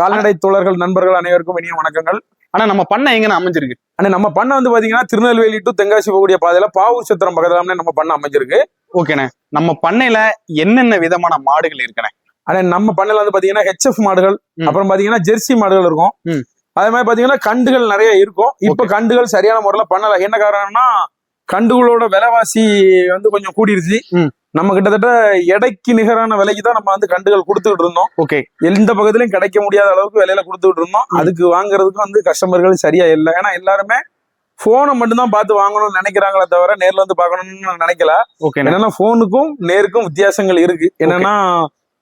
கால்நடை தோழர்கள் நண்பர்கள் அனைவருக்கும் இனிய வணக்கங்கள். ஆனா நம்ம பண்ண எங்கன்னு அமைஞ்சிருக்கு? அண்ணே நம்ம பண்ண வந்து பாத்தீங்கன்னா திருநெல்வேலி டு தென்காசி போகக்கூடிய பாதையில பாவூர் சத்திரம் பக்கத்துல நம்ம பண்ண அமைஞ்சிருக்கு. ஓகேண்ணே. நம்ம பண்ணையில என்னென்ன விதமான மாடுகள் இருக்குண்ணே? அண்ணே நம்ம பண்ணல வந்து பாத்தீங்கன்னா ஹெச்எஃப் மாடுகள். அப்புறம் பாத்தீங்கன்னா ஜெர்சி மாடுகள் இருக்கும். அதே மாதிரி பாத்தீங்கன்னா கண்டுகள் நிறைய இருக்கும். இப்ப கண்டுகள் சரியான முறையில பண்ணல. என்ன காரணம்னா கண்டுகளோட விலைவாசி வந்து கொஞ்சம் கூடிருச்சு. நம்ம கிட்டத்தட்ட எடைக்கு நிகரான விலைக்கு தான் நம்ம வந்து கண்டுகள் கொடுத்துக்கிட்டு இருந்தோம். ஓகே எந்த பக்கத்துலயும் கிடைக்க முடியாத அளவுக்கு விலையில கொடுத்துட்டு இருந்தோம். அதுக்கு வாங்குறதுக்கு வந்து கஸ்டமர்கள் சரியா இல்லை. ஏன்னா எல்லாருமே போனை மட்டும்தான் பார்த்து வாங்கணும்னு நினைக்கிறாங்களே தவிர நேர்ல வந்து பார்க்கணும்னு நினைக்கல. ஓகேண்ணே என்னன்னா போனுக்கும் நேருக்கும் வித்தியாசங்கள் இருக்கு. என்னன்னா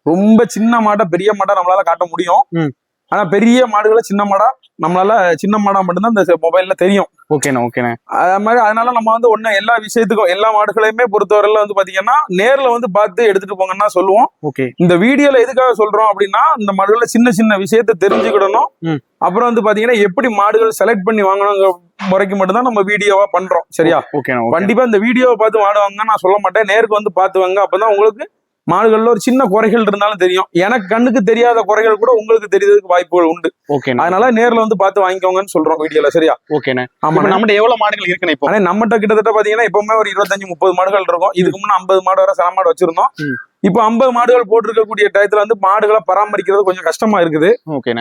ரொம்ப சின்ன மாடை பெரிய மாடா நம்மளால காட்ட முடியும். ஆனா பெரிய மாடுகளை சின்ன மாடா நம்மளால சின்ன மாடா மட்டும்தான் இந்த மொபைல்ல தெரியும். ஓகேண்ணே ஓகேண்ணே. அது மாதிரி அதனால நம்ம வந்து ஒண்ணு எல்லா விஷயத்துக்கும் எல்லா மாடுகளையுமே பொறுத்தவரையில வந்து பாத்தீங்கன்னா நேர்ல வந்து பார்த்து எடுத்துட்டு போங்கன்னா சொல்லுவோம். ஓகே. இந்த வீடியோல எதுக்காக சொல்றோம் அப்படின்னா இந்த மாடுகள சின்ன சின்ன விஷயத்த தெரிஞ்சுக்கிடணும். அப்புறம் வந்து பாத்தீங்கன்னா எப்படி மாடுகள் செலக்ட் பண்ணி வாங்கணுங்கிற முறைக்கு மட்டும்தான் நம்ம வீடியோவா பண்றோம் சரியா? ஓகே. கண்டிப்பா இந்த வீடியோவை பார்த்து மாடு வாங்க நான் சொல்ல மாட்டேன். நேருக்கு வந்து பார்த்து வாங்க அப்பதான் உங்களுக்கு மாடுகள்ல ஒரு சின்ன குறைகள் இருந்தாலும் தெரியும். எனக்கு கண்ணுக்கு தெரியாத குறைகள் கூட உங்களுக்கு தெரியறதுக்கு வாய்ப்புகள் உண்டு. ஓகேண்ணே அதனால நேர்ல வந்து பார்த்து வாங்கிக்கோங்கன்னு சொல்றோம் வீடியோல சரியா? ஓகேண்ணே ஆமா நம்மகிட்ட எவ்வளவு மாடுகள் இருக்குண்ணே இப்போ? நம்மகிட்ட கிட்டத்தட்ட பாத்தீங்கன்னா எப்பவுமே ஒரு இருபத்தஞ்சு முப்பது மாடுகள் இருக்கும். இதுக்கு முன்ன ஐம்பது மாடு வரை சன மாடு வச்சிருந்தோம். இப்போ ஐம்பது மாடுகள் போட்டிருக்கக்கூடிய டயத்துல வந்து மாடுகளை பராமரிக்கிறது கொஞ்சம் கஷ்டமா இருக்குது.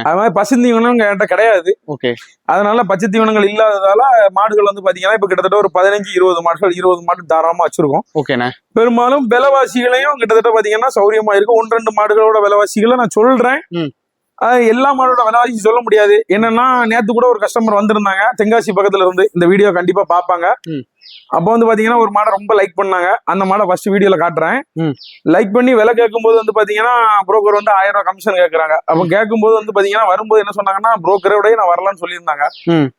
அது மாதிரி பசுந்தீவனம் என்கிட்ட கிடையாது. ஓகே அதனால பச்சை தீவனங்கள் இல்லாததால மாடுகள் வந்து பாத்தீங்கன்னா இப்ப கிட்டத்தட்ட ஒரு பதினஞ்சு இருபது மாடுகள் இருபது மாடு தாராளமா வச்சிருக்கோம். ஓகேண்ணே பெரும்பாலும் விலைவாசிகளையும் கிட்டத்தட்ட பாத்தீங்கன்னா சௌரியமா இருக்கும் ஒன்று ரெண்டு மாடுகளோட விலைவாசிகளை நான் சொல்றேன். எல்லா மாடோட விலைவாசி சொல்ல முடியாது. என்னன்னா நேத்து கூட ஒரு கஸ்டமர் வந்திருந்தாங்க. தென்காசி பக்கத்துல இருந்து. இந்த வீடியோ கண்டிப்பா பார்ப்பாங்க ம். அப்போ வந்து பாத்தீங்கன்னா ஒரு மாடை ரொம்ப லைக் பண்ணாங்க. அந்த மாடை ஃபர்ஸ்ட் வீடியோல காட்டுறேன். லைக் பண்ணி விலை கேட்கும்போது வந்து பாத்தீங்கன்னா புரோக்கர் வந்து ஆயிரம் ரூபாய் கமிஷன் கேட்கறாங்க அப்போ கேட்கும்போது வந்து பாத்தீங்கன்னா வரும்போது என்ன சொன்னாங்கன்னா புரோக்கரோட நான் வரலாம்னு சொல்லியிருந்தாங்க.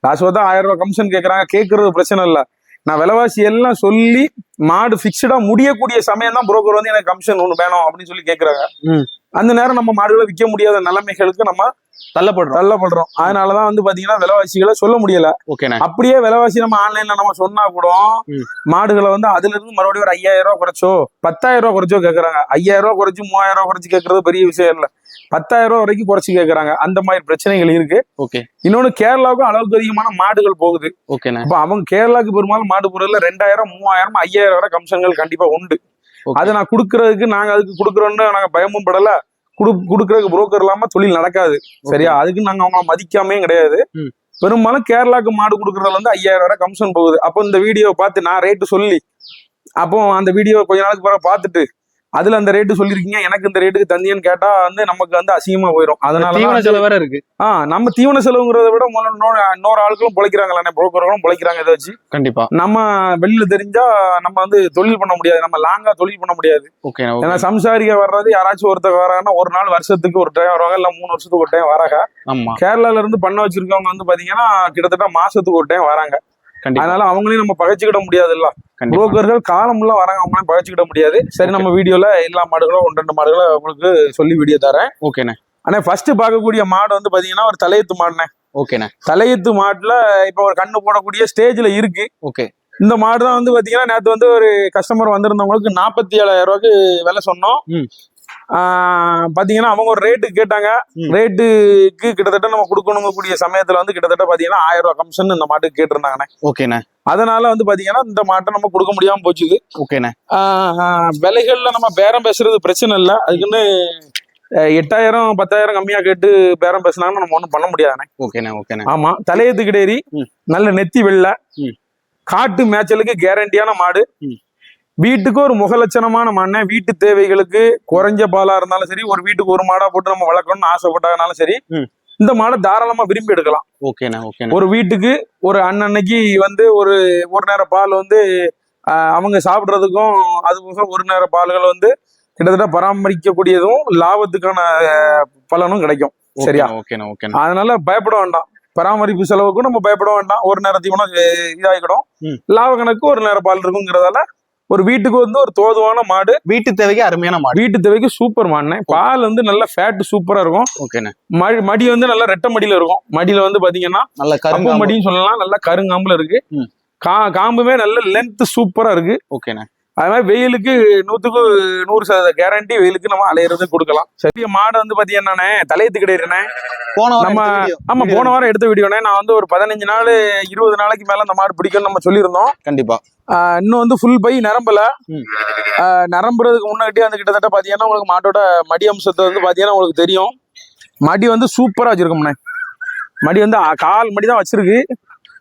காசு வந்து ஆயிரம் ரூபாய் கமிஷன் கேட்கறாங்க கேட்கறது பிரச்சனை இல்ல. நான் விலைவாசி எல்லாம் சொல்லி மாடு பிக்சடா முடியக்கூடிய சமயம் தான் புரோக்கர் வந்து எனக்கு கமிஷன் ஒண்ணு வேணும் அப்படின்னு சொல்லி கேக்குறாங்க ம். அந்த நேரம் நம்ம மாடுகளை விற்க முடியாத நிலைமைகளுக்கு நம்ம தள்ளப்படுறோம். தள்ளப்படுறோம். அதனாலதான் வந்து பாத்தீங்கன்னா விலைவாசிகளை சொல்ல முடியல. அப்படியே விலைவாசி நம்ம ஆன்லைன்ல நம்ம சொன்னா கூட. மாடுகளை வந்து அதுல இருந்து மறுபடியும் ஒரு ஐயாயிரம் ரூபாய் குறைச்சோ பத்தாயிரம் ரூபாய் குறைச்சோ கேக்குறாங்க. ஐயாயிரம் ரூபாய் குறைச்சு மூவாயிரம் ரூபாய் குறைச்சு கேட்கறது பெரிய விஷயம் இல்ல. பத்தாயிரம் ரூபாய் வரைக்கும் குறைச்சு கேக்குறாங்க. அந்த மாதிரி பிரச்சனைகள் இருக்கு. ஓகே இன்னொன்னு கேரளாவுக்கும் அளவுக்கு அதிகமான மாடுகள் போகுது. ஓகேண்ணே அப்ப அவங்க கேரளாக்கு பெரும்பாலும் மாடு பொருள்ல ரெண்டாயிரம் மூவாயிரம் ஐயாயிரம் வரை கமிஷன்கள் கண்டிப்பா உண்டு. அது நான் கொடுக்கறதுக்கு நாங்க அதுக்கு கொடுக்குறோம்னு நாங்க பயமும் படல. குடு கொடுக்கறதுக்கு புரோக்கர் இல்லாம தொழில் நடக்காது. சரியா? அதுக்கு நாங்க அவங்கள மதிக்காமே கிடையாது. பெரும்பாலும் கேரளாக்கு மாடு கொடுக்கறதுல வந்து ஐயாயிரம் வரை கமிஷன் போகுது. அப்போ இந்த வீடியோவை பார்த்து நான் ரேட்டு சொல்லி அப்போ அந்த வீடியோ கொஞ்ச நாளுக்கு பிறகு பார்த்துட்டு அதுல அந்த ரேட்டு சொல்லிருக்கீங்க எனக்கு இந்த ரேட்டுக்கு தந்தியன்னு கேட்டா வந்து நமக்கு வந்து அசிங்கமா போயிடும் அதனால தீவன செலவு வேற இருக்கு. ஆ நம்ம தீவன செலவுங்கிறத விட இன்னொரு ஆட்களும் பிழைக்கிறாங்களே புரோக்கர்களும் பிழைக்கிறாங்க இதை வச்சு கண்டிப்பா. நம்ம வெளியில தெரிஞ்சா நம்ம வந்து தொழில் பண்ண முடியாது நம்ம லாங்கா தொழில் பண்ண முடியாது. ஓகே ஏன்னா சம்சாரிக்க வர்றது யாராச்சும் ஒருத்தர் வராங்கன்னா ஒரு நாள் வருஷத்துக்கு ஒரு டைம் வருவாங்க இல்ல மூணு வருஷத்துக்கு ஒரு டைம் வராங்க. கேரளால இருந்து பண்ண வச்சிருக்கவங்க வந்து பாத்தீங்கன்னா கிட்டத்தட்ட மாசத்துக்கு ஒரு டைம் வராங்க. அதனால அவங்களையும் நம்ம பகைச்சிக்கிட முடியாது இல்ல கண்டிப்பா. புரோக்கர்கள் காலமுள்ள வராங்க அவங்களையும் பகைச்சிக்கிட முடியாது. சரி நம்ம வீடியோல எல்லா மாடுகளும் ஒன்று ரெண்டு மாடுகளை உங்களுக்கு சொல்லி வீடியோ தரேன். ஓகேண்ணே. ஆனா ஃபர்ஸ்ட் பார்க்கக்கூடிய மாடு வந்து பாத்தீங்கன்னா ஒரு தலையத்து மாடுனே ஓகேண்ணே. தலையத்து மாட்டுல இப்ப ஒரு கண்ணு போடக்கூடிய ஸ்டேஜ்ல இருக்கு. ஓகே. இந்த மாடு தான் வந்து பாத்தீங்கன்னா நேத்து வந்து ஒரு கஸ்டமர் வந்திருந்தவங்களுக்கு நாற்பத்தி ஏழாயிரம் ரூபாய்க்கு விலை சொன்னோம். பாத்தீங்கன்னா அவங்க ஒரு ரேட்டு கேட்டாங்க. ரேட்டுக்கு கிட்டத்தட்ட நம்ம கொடுக்கணுங்க கூடிய சமயத்துல வந்து கிட்டத்தட்ட பாத்தீங்கன்னா ஆயிரம் ரூபாய் கமிஷன் இந்த மாட்டுக்கு கேட்டிருந்தாங்கண்ணே. ஓகேண்ணே. அதனால வந்து பாத்தீங்கன்னா இந்த மாட்டை நம்ம கொடுக்க முடியாம போச்சுது. ஓகேண்ணே. விலைகள்ல நம்ம பேரம் பேசுறது பிரச்சனை இல்லை. அதுக்குன்னு எட்டாயிரம் பத்தாயிரம் கம்மியா கேட்டு பேரம் பேசினாங்கன்னா நம்ம ஒண்ணும் பண்ண முடியாதுண்ணே. ஓகேண்ணே ஓகேண்ணே. ஆமா தலையத்து கிடேரி. நல்ல நெத்தி வெள்ளை. காட்டு மேய்ச்சலுக்கு கேரண்டியான மாடு. வீட்டுக்கு ஒரு முகலட்சணமான மாடு வீட்டு தேவைகளுக்கு குறைஞ்ச பாலா இருந்தாலும் சரி ஒரு வீட்டுக்கு ஒரு மாடா போட்டு நம்ம வளர்க்கணும்னு ஆசைப்பட்டாங்கனாலும் சரி. இந்த மாடை தாராளமா விரும்பி எடுக்கலாம். ஓகேண்ணே ஓகேண்ணே. ஒரு வீட்டுக்கு ஒரு அன்னன்னைக்கு வந்து ஒரு ஒரு நேரம் பால் வந்து அவங்க சாப்பிட்றதுக்கும் அது போக ஒரு நேர பால்கள் வந்து கிட்டத்தட்ட பராமரிக்கக்கூடியதும் லாபத்துக்கான பலனும் கிடைக்கும். சரியா? ஓகேண்ணே அதனால பயப்பட வேண்டாம். பராமரிப்பு செலவுக்கும் நம்ம பயப்பட வேண்டாம். ஒரு நேர தீவனம் இதாகிடும். லாப கணக்கு ஒரு நேர பால் இருக்குங்கிறதால ஒரு வீட்டுக்கு வந்து ஒரு தோதுவான மாடு. வீட்டு தேவைக்கு அருமையான மாடு. வீட்டு தேவைக்கு சூப்பர் மாடுனே பால் வந்து நல்ல ஃபேட் சூப்பரா இருக்கும். ஓகேண்ணே. மடி மடி வந்து நல்ல ரெட்டை மடியில இருக்கும். மடியில வந்து பாத்தீங்கன்னா நல்ல கரும்பு மடின்னு சொல்லலாம். நல்ல கருங்காம்புல இருக்கு. காம்புமே நல்ல லென்த் சூப்பரா இருக்கு. ஓகேண்ணே. அது மாதிரி வெயிலுக்கு நூத்துக்கு நூறு சதவீத கேரண்டி வெயிலுக்கு நம்ம அலையிறது கொடுக்கலாம். சரி மாடு வந்து பாத்தீங்கன்னா தலையத்து கிடையாதுண்ணே போன வாரம் நம்ம. ஆமா போன வாரம் எடுத்த வீடியோனே நான் வந்து ஒரு பதினஞ்சு நாள் இருபது நாளைக்கு மேல அந்த மாடு பிடிக்கும்னு நம்ம சொல்லியிருந்தோம். கண்டிப்பா. இன்னும் வந்து ஃபுல் பை நிரம்பல. நிரம்புறதுக்கு முன்னாடியே வந்து கிட்டத்தட்ட பாத்தீங்கன்னா உங்களுக்கு மாட்டோட மடி அம்சத்தை வந்து பாத்தீங்கன்னா உங்களுக்கு தெரியும். மடி வந்து சூப்பரா வச்சிருக்கோம்ண்ணே. மடி வந்து கால் மடி தான் வச்சிருக்கு.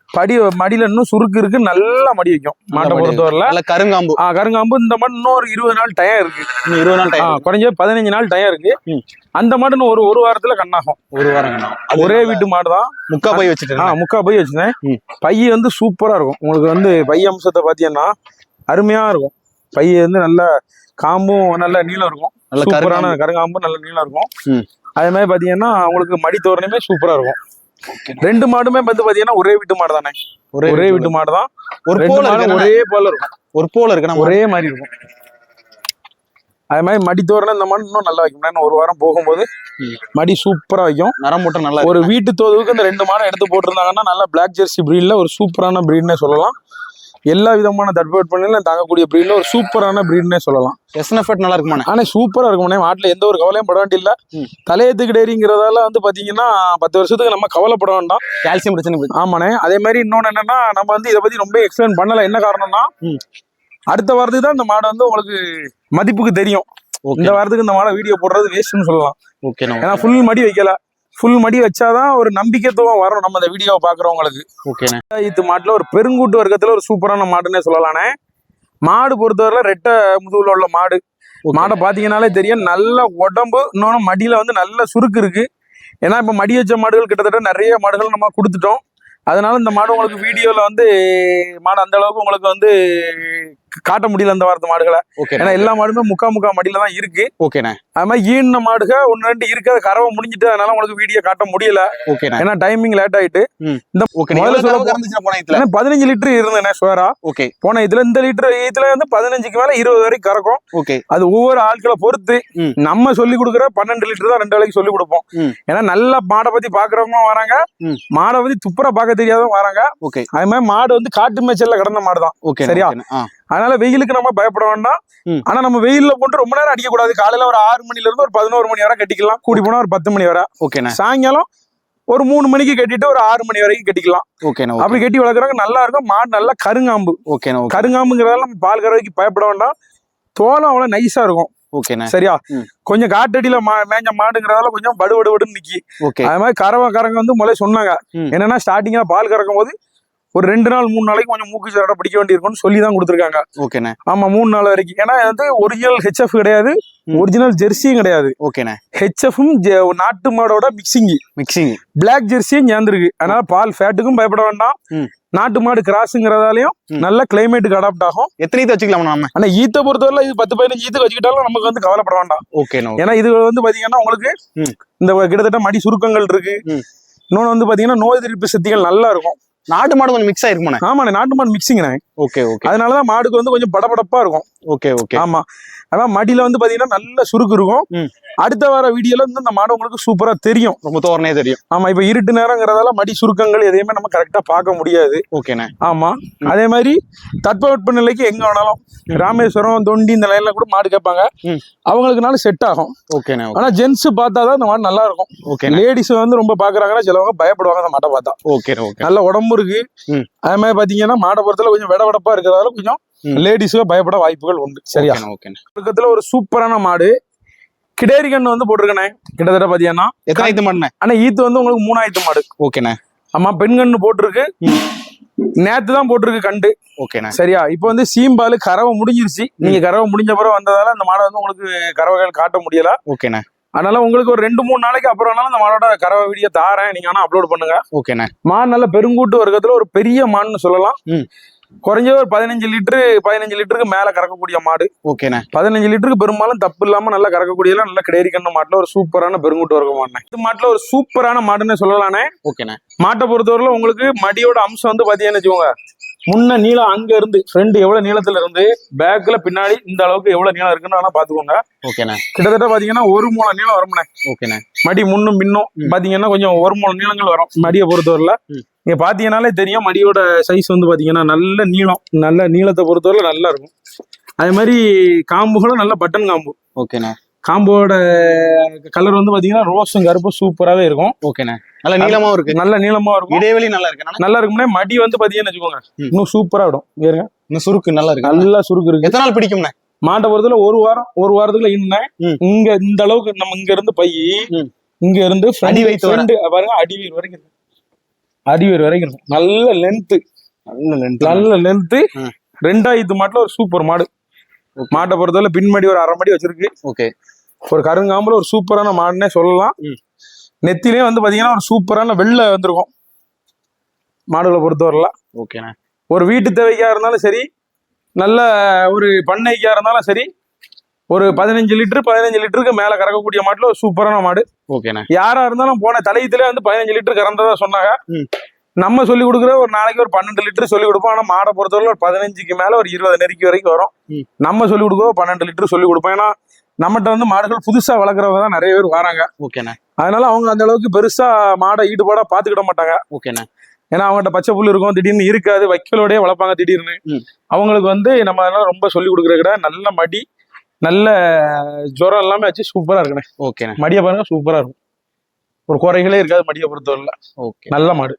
படி மடியில இன்னும் சுருக்கு இருக்கு. நல்லா மடி வைக்கும். மாட்டை மடி பொறுத்தவரையில கருங்காம்பு. ஆ, கருங்காம்பு இந்த மாடு இன்னும் ஒரு இருபது நாள் டயம் இருக்கு. இருபது நாள் டைம் குறைஞ்ச பதினஞ்சு நாள் டயம் இருக்கு. அந்த மாடு இன்னும் ஒரு ஒரு வாரத்துல கண்ணாகும். ஒரு வாரம் ஒரே வீட்டு மாடு தான் முக்கா போய் வச்சுட்டு ஆ முக்கா பை வச்சுனேன் ம். பை வந்து சூப்பரா இருக்கும். உங்களுக்கு வந்து பை அம்சத்தை பாத்தீங்கன்னா அருமையா இருக்கும். பை வந்து நல்ல காம்பும் நல்ல நீளம் இருக்கும். நல்ல சூப்பரான கருங்காம்பு. கருங்காம்பும் நல்ல நீளம் இருக்கும். அதே மாதிரி பாத்தீங்கன்னா உங்களுக்கு மடி தோரணையுமே சூப்பரா இருக்கும். ரெண்டு மாடுமே வந்து பாத்தீங்கன்னா ஒரே வீட்டு மாடு தானே ஒரே வீட்டு மாடு. தான் ஒரு ரெண்டு போல ஒரே போல இருக்கும். ஒரு போல இருக்கு ஒரே மாதிரி இருக்கும். அதே மாதிரி மடி தோரணை இந்த மாடு இன்னும் நல்லா வைக்கும். நான் ஒரு வாரம் போகும்போது. மடி சூப்பரா வைக்கும். நரம் மட்டும் நல்லா ஒரு வீட்டு தோதுவுக்கு இந்த ரெண்டு மாடம் எடுத்து போட்டிருந்தாங்கன்னா நல்லா பிளாக் ஜெர்சி பிரீட்ல ஒரு சூப்பரான பிரீட்னே சொல்லலாம். எல்லா விதமான தட்பவெட்பநிலையும் தாங்கக்கூடிய பிரீட்ல ஒரு சூப்பரான பிரீட்னே சொல்லலாம். எஸ்என்எஃப் நல்லா இருக்குமாண்ணே? ஆனா சூப்பரா இருக்கும் மாட்டுல எந்த ஒரு கவலையும் பட வேண்டியதில்ல. ம். தலையத்துக்கு டேரிங்கிறதால வந்து பாத்தீங்கன்னா பத்து வருஷத்துக்கு நம்ம கவலைப்பட வேண்டாம். கால்சியம் பிரச்சனை ஆமாண்ணே. அதே மாதிரி இன்னொன்னு என்னன்னா நம்ம வந்து இதை பத்தி ரொம்ப எக்ஸ்பிளைன் பண்ணல. என்ன காரணம்னா. அடுத்த வாரத்துக்கு தான் இந்த மாடு வந்து உங்களுக்கு மதிப்புக்கு தெரியும். இந்த வாரத்துக்கு இந்த மாடை வீடியோ போடுறது வேஸ்ட்னு சொல்லலாம். ஓகே ஏன்னா ஃபுல் மடி வைக்கல. ஃபுல் மடி வச்சாதான் ஒரு நம்பிக்கைத்துவம் வரும் நம்ம இந்த வீடியோவை பாக்குறவங்களுக்கு ஓகேண்ணே இது மாட்டுல ஒரு பெருங்கூட்டு வர்க்கத்துல ஒரு சூப்பரான மாடுன்னே சொல்லலானே மாடு பொறுத்தவரையில ரெட்டை முதுகுல உள்ள மாடு. மாடை பாத்தீங்கன்னாலே தெரியும் நல்ல உடம்பு இன்னொன்னு மடியில வந்து நல்ல சுருக்கு இருக்கு. ஏன்னா இப்ப மடி வச்ச மாடுகள் கிட்டத்தட்ட நிறைய மாடுகள் நம்ம கொடுத்துட்டோம். அதனால இந்த மாடு உங்களுக்கு வீடியோல வந்து மாடு அந்த அளவுக்கு உங்களுக்கு வந்து காட்ட முடியல அந்த வாரத்து மாடுகளை. ஏன்னா எல்லா மாடுமே முக்கா முக்கா மடியில தான் இருக்கு. ஓகேண்ணே. அது மாதிரி ஈன மாடுக ஒன்று ரெண்டு இருக்கு. அது கறவை முடிஞ்சிட்டு அதனால உங்களுக்கு வீடியோ காட்ட முடியல. ஏன்னா டைமிங் லேட் ஆயிட்டு. இந்த பதினஞ்சு லிட்டர் இருந்தேனே சுவரா. ஓகே. போன இதுல இந்த லிட்டர் இதுல வந்து பதினஞ்சுக்கு மேல இருபது வரைக்கும் கறக்கும். ஓகே. அது ஒவ்வொரு ஆட்களை பொறுத்து. நம்ம சொல்லி கொடுக்குற பன்னெண்டு லிட்டர் தான் ரெண்டு வேலைக்கு சொல்லி கொடுப்போம். ஏன்னா நல்ல மாடை பத்தி பாக்குறவங்க வராங்க. மாடை பத்தி துப்புரா பார்க்க தெரியாதவங்க வராங்க. ஓகே. அது மாதிரி மாடு வந்து காட்டு மேய்ச்சல்ல கடந்த மாடு தான் ஓகே சரியா? அதனால வெயிலுக்கு நம்ம பயப்பட வேண்டாம். ஆனா நம்ம வெயில்ல போட்டு ரொம்ப நேரம் அடிக்க கூடாது காலையில ஒரு ஆறு மணில இருந்து ஒரு பதினோரு மணி வரை கட்டிக்கலாம். கூடி போனா ஒரு பத்து மணி வரை. ஓகேண்ணே. சாயங்காலம் ஒரு மூணு மணிக்கு கட்டிட்டு ஒரு ஆறு மணி வரைக்கும் கட்டிக்கலாம். ஓகேண்ணே அப்படி கட்டி வளர்க்குறவங்க நல்லா இருக்கும். மாடு நல்லா கருங்காம்பு. ஓகேண்ணே ஓகே. கருங்காம்புங்கிறதால நம்ம பால் கறவைக்கு பயப்பட வேண்டாம். தோலம் அவ்வளவு நைஸா இருக்கும். ஓகேண்ணே. சரியா. கொஞ்சம் காட்டடியில மா மேஞ்ச மாடுங்கிறதால கொஞ்சம் படு படுன்னு நிக்கி. ஓகே. அது மாதிரி கறவை கறங்க வந்து முதல்ல சொன்னாங்க. என்னன்னா ஸ்டார்டிங்ல பால் கறக்கும் போது ஒரு ரெண்டு நாள் மூணு நாளைக்கு கொஞ்சம் மூக்கு சரடை பிடிக்க வேண்டியிருக்கும்னு சொல்லி தான் கொடுத்துருக்காங்க. ஓகேண்ணே. ஆமா மூணு நாள் வரைக்கும். ஏன்னா வந்து ஒரிஜினல் ஹெச்எஃப் கிடையாது. ஒரிஜினல் ஜெர்சியும் கிடையாது. ஓகேண்ணே. ஹெச்எஃப்பும் நாட்டு மாடோட மிக்சிங் மிக்சிங் பிளாக் ஜெர்சியும் சேர்ந்துருக்கு. அதனால பால் ஃபேட்டுக்கும் பயப்பட வேண்டாம். நாட்டு மாடு கிராஸுங்கிறதாலையும். நல்ல கிளைமேட்டுக்கு அடாப்ட் ஆகும். எத்தனை இது வச்சுக்கலாம் நம்ம? ஆனா ஈத்த பொறுத்தவரை இது பத்து பதினஞ்சு ஈத்துக்கு வச்சுக்கிட்டாலும் நமக்கு வந்து கவலைப்பட வேண்டாம். ஓகேண்ணே ஏன்னா இது வந்து பாத்தீங்கன்னா உங்களுக்கு. இந்த கிட்டத்தட்ட மடி சுருக்கங்கள் இருக்கு. ம். இன்னொன்னு வந்து பாத்தீங்கன்னா நோய் எதிர்ப்பு சக்திகள் நல்லா இருக்கும். நாட்டு மாடு கொஞ்சம் மிக்ஸ் ஆயிருக்குமாண்ணே. ஆமாண்ணே நாட்டு மாடு மிக்சிங்ண்ணே ஓகே ஓகே அதனாலதான் மாடுக்கு வந்து கொஞ்சம் படபடப்பா இருக்கும். ஓகே ஓகே ஆமா. அதான் மடியில வந்து பாத்தீங்கன்னா நல்ல சுருக்கு இருக்கும். அடுத்த வார வீடியோல வந்து இந்த மாடு உங்களுக்கு சூப்பரா தெரியும். ரொம்ப தோரணே தெரியும். ஆமா இப்ப இருட்டு நேரங்கிறதால மடி சுருக்கங்கள் எதையுமே நம்ம கரெக்டா பார்க்க முடியாது. ஓகேண்ணே ஆமா அதே மாதிரி தட்பவெட்ப நிலைக்கு எங்க வேணாலும் ராமேஸ்வரம் தொண்டி இந்த லைன்ல கூட மாடு கேட்பாங்க. ம். அவங்களுக்குனாலும் செட் ஆகும். ஓகேண்ணே ஆனா ஜென்ஸ் பார்த்தாதான் இந்த மாடு நல்லா இருக்கும். ஓகேண்ணே லேடிஸ் வந்து ரொம்ப பாக்குறாங்கன்னா சிலவங்க பயப்படுவாங்க அந்த மாட்டை பார்த்தா. ஓகே ஓகே நல்ல உடம்பு இருக்கு. அதே மாதிரி பாத்தீங்கன்னா மாடை பொறுத்தல கொஞ்சம் விட விடப்பா இருக்கிறதால கொஞ்சம். லேடிஸுக்கு பயப்பட வாய்ப்புகள் உண்டு. சரியா? ஓகேண்ணே பக்கத்துல ஒரு சூப்பரான மாடு. கிடேரி கண்ணு வந்து போட்டிருக்கேனே கிட்டத்தட்ட பாத்தீங்கன்னா எத்தனை இது மாடுண்ணே? ஆனா ஈத்து வந்து உங்களுக்கு மூணாயிரத்து மாடு. ஓகேண்ணே. ஆமா பெண் கண்ணு போட்டிருக்கு நேத்து தான் போட்டிருக்கு கண்டு. ஓகேண்ணே. சரியா? இப்போ வந்து சீம்பால் கறவை முடிஞ்சிருச்சு. நீங்க கறவை முடிஞ்ச பிறகு வந்ததால அந்த மாடை வந்து உங்களுக்கு கறவைகள் காட்ட முடியல. ஓகேண்ணே. அதனால உங்களுக்கு ஒரு ரெண்டு மூணு நாளைக்கு அப்புறம் அந்த மாடோட கறவை வீடியோ தாரேன். நீங்க வேணா அப்லோட் பண்ணுங்க. ஓகேண்ணே. மான் நல்ல பெருங்கூட்டு வர்க்கத்துல ஒரு பெரிய மான்னு சொல்லலாம். குறைஞ்ச ஒரு பதினஞ்சு லிட்டரு பதினஞ்சு லிட்டருக்கு மேல கறக்கக்கூடிய மாடு. ஓகேண்ணே. பதினஞ்சு லிட்டருக்கு பெரும்பாலும் தப்பு இல்லாம நல்லா கறக்கக்கூடிய நல்ல கிடேரி கண்ணு மாட்டுல ஒரு சூப்பரான பெருங்கூட்டு வர்க்க மாடுனே இது மாட்டுல ஒரு சூப்பரான மாடுன்னு சொல்லலானே ஓகேண்ணே. மாட்டை பொறுத்தவரையில உங்களுக்கு மடியோட அம்சம் வந்து பாத்தீங்கன்னு வச்சுக்கோங்க. முன்ன நீளம் அங்க இருந்து ஃப்ரண்ட் எவ்வளவு நீளத்துல இருந்து பேக்ல பின்னாடி இந்த அளவுக்கு எவ்வளவு நீளம் இருக்குன்னு வேணா பாத்துக்கோங்க ஓகேண்ணே. கிட்டத்தட்ட பாத்தீங்கன்னா ஒரு மூலம் நீளம் வரும்னே ஓகேண்ணே. மடி முன்னும் பின்னும். பாத்தீங்கன்னா கொஞ்சம் ஒரு மூணு நீளங்கள் வரும் மடியை பொறுத்தவரையில. நீங்க பாத்தீங்கன்னாலே தெரியும் மடியோட சைஸ் வந்து பாத்தீங்கன்னா நல்ல நீளம் நல்ல நீளத்தை பொறுத்தவரை நல்லா இருக்கும். அதே மாதிரி காம்புகளும் நல்ல பட்டன் காம்பு. ஓகேண்ணே. காம்போட கலர் வந்து பாத்தீங்கன்னா ரோஸும் கருப்பும் சூப்பராகவே இருக்கும். ஓகேண்ணே. நல்ல நீளமாவும் இருக்கு. நல்ல நீளமா இருக்கும். இடைவெளி நல்லா இருக்கு? நல்லா இருக்கும்னா மடி வந்து பாத்தீங்கன்னு வச்சுக்கோங்க. இன்னும் சூப்பரா விடும். வேறுங்க இன்னும் சுருக்கு நல்லா இருக்கு? நல்லா சுருக்கு இருக்கு. எத்தனை நாள் பிடிக்கும்ண்ணே? மாட்டை பொறுத்தல ஒரு வாரம் ஒரு வாரத்துக்குள்ள இன்னேன். இங்க இந்த அளவுக்கு நம்ம இங்க இருந்து பை. இங்க இருந்து அடி front பாருங்க அடிவீர் வரைக்கும் இருக்கும் அடிவீர் வரைக்கும் இருக்கும் நல்ல லென்த் நல்ல லென்த். ரெண்டாயிரத்து மாட்டுல ஒரு சூப்பர் மாடு. மாட்டை பொறுத்தவரை பின்மடி ஒரு அரை மடி வச்சிருக்கு. ஓகே. ஒரு கருங்காம்புல ஒரு சூப்பரான மாடுனே சொல்லலாம். நெத்திலே வந்து பாத்தீங்கன்னா ஒரு சூப்பரான வெள்ளை வந்திருக்கும். மாடுகளை பொறுத்தவரைல ஓகேண்ணே. ஒரு வீட்டு தேவைக்கா இருந்தாலும் சரி நல்ல ஒரு பண்ணைக்கா இருந்தாலும் சரி ஒரு பதினஞ்சு லிட்டர் பதினஞ்சு லிட்டருக்கு மேல கறக்கக்கூடிய மாட்டுல ஒரு சூப்பரான மாடு. ஓகேண்ணே. யாரா இருந்தாலும் போன தலையத்திலே வந்து பதினஞ்சு லிட்டர் கறந்ததா சொன்னாங்க. நம்ம சொல்லி கொடுக்குற ஒரு நாளைக்கு ஒரு பன்னெண்டு லிட்டர் சொல்லி கொடுப்போம். ஆனா மாடை பொறுத்தவரை ஒரு பதினஞ்சுக்கு மேல ஒரு இருபது நெருக்கி வரைக்கும் வரும். நம்ம சொல்லி கொடுக்க பன்னெண்டு லிட்டர் சொல்லி கொடுப்போம். ஏன்னா நம்மகிட்ட வந்து மாடுகள் புதுசா வளர்க்குறவங்க தான் நிறைய பேர் வராங்க. ஓகேண்ணே. அதனால அவங்க அந்த அளவுக்கு பெருசா மாடை ஈடுபாடா பாத்துக்கிட மாட்டாங்க. ஓகேண்ணே. ஏன்னா அவங்ககிட்ட பச்சை புல் இருக்கும் திடீர்னு இருக்காது வைக்கலோடய வளர்ப்பாங்க திடீர்னு. அவங்களுக்கு வந்து நம்ம அதெல்லாம் ரொம்ப சொல்லி கொடுக்குற கிட்ட நல்ல மடி நல்ல ஜுரம் எல்லாமே வச்சு சூப்பரா இருக்குண்ணே. ஓகேண்ணே. மடியை பாருங்க சூப்பரா இருக்கும். ஒரு குறைகளே இருக்காது மடியை பொறுத்தவரையில. ஓகே. நல்ல மாடு.